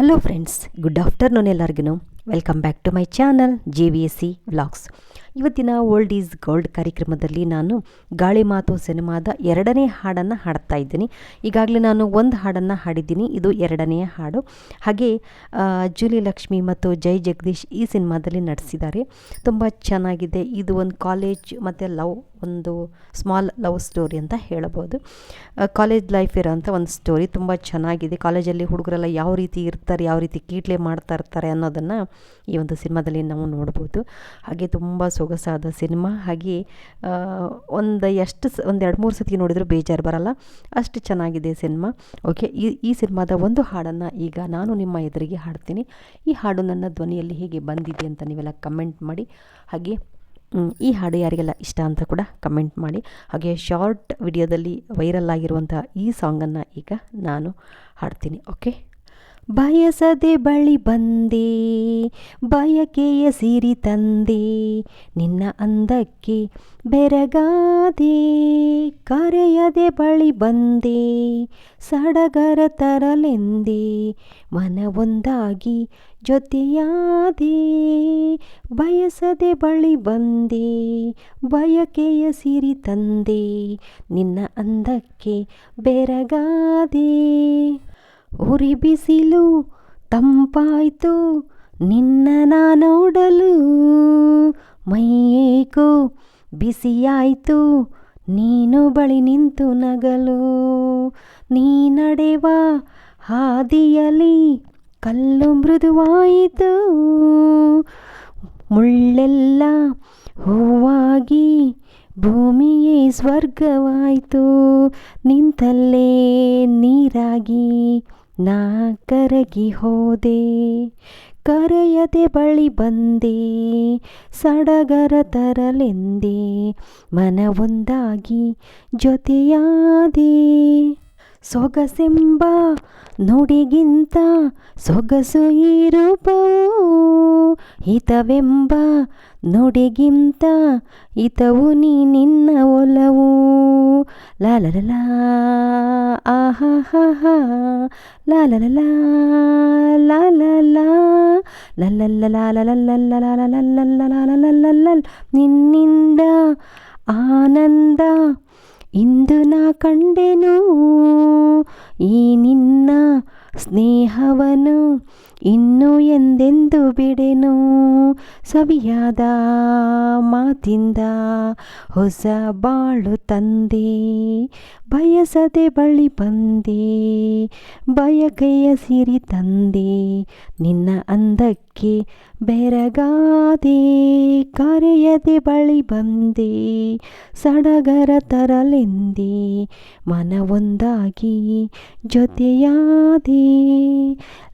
Hello friends good afternoon ಎಲ್ಲರಿಗೂ welcome back to my channel J V S C vlogs ಇವತ್ತಿನ old is gold ಕಾರ್ಯಕ್ರಮದಲ್ಲಿ ನಾನು ಗಾಳಿ ಮಾತು ಸಿನಿಮಾದ ಎರಡನೇ ಹಾಡನ್ನು ಹಾಡ್ತಾ ಇದ್ದೀನಿ. ಈಗಾಗಲೇ ನಾನು ಒಂದು ಹಾಡನ್ನು ಹಾಡಿದ್ದೀನಿ, ಇದು ಎರಡನೆಯ ಹಾಡು. ಹಾಗೆ ಜೂಲಿ ಲಕ್ಷ್ಮಿ ಮತ್ತು ಜೈ ಜಗದೀಶ್ ಈ ಸಿನಿಮಾದಲ್ಲಿ ನಡೆಸಿದ್ದಾರೆ. ತುಂಬ ಚೆನ್ನಾಗಿದೆ, ಇದು ಒಂದು ಕಾಲೇಜ್ ಮತ್ತು ಲವ್ ಒಂದು ಸ್ಮಾಲ್ ಲವ್ ಸ್ಟೋರಿ ಅಂತ ಹೇಳಬಹುದು. ಕಾಲೇಜ್ ಲೈಫ್ ಇರೋಂಥ ಒಂದು ಸ್ಟೋರಿ ತುಂಬ ಚೆನ್ನಾಗಿದೆ. ಕಾಲೇಜಲ್ಲಿ ಹುಡುಗರೆಲ್ಲ ಯಾವ ರೀತಿ ಇರ್ತಾರೆ, ಯಾವ ರೀತಿ ಕೀಟ್ಲೆ ಮಾಡ್ತಾ ಇರ್ತಾರೆ ಅನ್ನೋದನ್ನು ಈ ಒಂದು ಸಿನಿಮಾದಲ್ಲಿ ನಾವು ನೋಡ್ಬೋದು. ಹಾಗೆ ತುಂಬ ಸೊಗಸಾದ ಸಿನಿಮಾ. ಹಾಗೆ ಒಂದು ಎಷ್ಟು ಒಂದು ಎರಡು ಮೂರು ಸತಿ ನೋಡಿದ್ರು ಬೇಜಾರು ಬರಲ್ಲ. ಅಷ್ಟು ಚೆನ್ನಾಗಿದೆ ಸಿನಿಮಾ. ಓಕೆ, ಈ ಈ ಸಿನಿಮಾದ ಒಂದು ಹಾಡನ್ನು ಈಗ ನಾನು ನಿಮ್ಮ ಎದುರಿಗೆ ಹಾಡ್ತೀನಿ. ಈ ಹಾಡು ನನ್ನ ಧ್ವನಿಯಲ್ಲಿ ಹೇಗೆ ಬಂದಿದೆ ಅಂತ ನೀವೆಲ್ಲ ಕಮೆಂಟ್ ಮಾಡಿ. ಹಾಗೆ ಈ ಹಾಡು ಯಾರಿಗೆಲ್ಲ ಇಷ್ಟ ಅಂತ ಕೂಡ ಕಮೆಂಟ್ ಮಾಡಿ. ಹಾಗೆ ಶಾರ್ಟ್ ವಿಡಿಯೋದಲ್ಲಿ ವೈರಲ್ ಆಗಿರುವಂತಹ ಈ ಸಾಂಗನ್ನು ಈಗ ನಾನು ಹಾಡ್ತೀನಿ, ಓಕೆ? ಬಯಸದೆ ಬಳಿ ಬಂದೆ, ಬಯಕೆಯ ಸಿರಿ ತಂದೆ, ನಿನ್ನ ಅಂದಕ್ಕೆ ಬೆರಗಾದೆ, ಕರೆಯದೆ ಬಳಿ ಬಂದೆ, ಸಡಗರ ತರಲೆಂದೆ, ಮನವೊಂದಾಗಿ ಜೊತೆಯಾದೆ, ಬಯಸದೆ ಬಳಿ ಬಂದೆ, ಬಯಕೆಯ ಸಿರಿ ತಂದೆ, ನಿನ್ನ ಅಂದಕ್ಕೆ ಬೆರಗಾದೆ. ಉರಿ ಬಿಸಿಲು ತಂಪಾಯಿತು, ನಿನ್ನ ನೋಡಲು. ಮೈಯೇಕು, ಬಿಸಿಯಾಯಿತು, ನೀನು ಬಳಿ ನಿಂತು ನಗಲು. ನೀ ನಡೆವ ಹಾದಿಯಲಿ ಕಲ್ಲು ಮೃದುವಾಯಿತು. ಮುಳ್ಳೆಲ್ಲ ಹೂವಾಗಿ ಭೂಮಿಯೇ ಸ್ವರ್ಗವಾಯಿತು. ನಿಂತಲ್ಲೇ ನೀರಾಗಿ ನಾ ಕರಗಿ ಹೋದೆ, ಕರೆಯದೆ ಬಳಿ ಬಂದೆ, ಸಡಗರ ತರಲೆಂದೆ, ಮನವೊಂದಾಗಿ ಜೊತೆಯಾದೆ. ಸೊಗಸೆಂಬ ನುಡಿಗಿಂತ ಸೊಗಸು ಈ ರೂಪವು ಹಿತವೆಂಬ ನುಡಿಗಿಂತ ಹಿತವು ನೀ ನಿನ್ನ ಒಲವು. லா லலலா ஆஹாஹாஹா லா லலலா லா லலா லல்லல்லலா லலல்லலா லலல்லலா నిన్నింద ఆనంద ఇందు నా కండెను ఈ నిన్న స్నేహవను ಇನ್ನು ಎಂದೆಂದು ಬಿಡೆನು ಸವಿಯಾದ ಮಾತಿಂದ ಹೊಸ ಬಾಳು ತಂದೆ, ಬಯಸದೆ ಬಳಿ ಬಂದೆ, ಬಯಕೆಯ ಸಿರಿ ತಂದೆ, ನಿನ್ನ ಅಂದಕ್ಕೆ ಬೆರಗಾದೆ, ಕರೆಯದೆ ಬಳಿ ಬಂದೆ, ಸಡಗರ ತರಲೆಂದೆ, ಮನವೊಂದಾಗಿ ಜೊತೆಯಾದೆ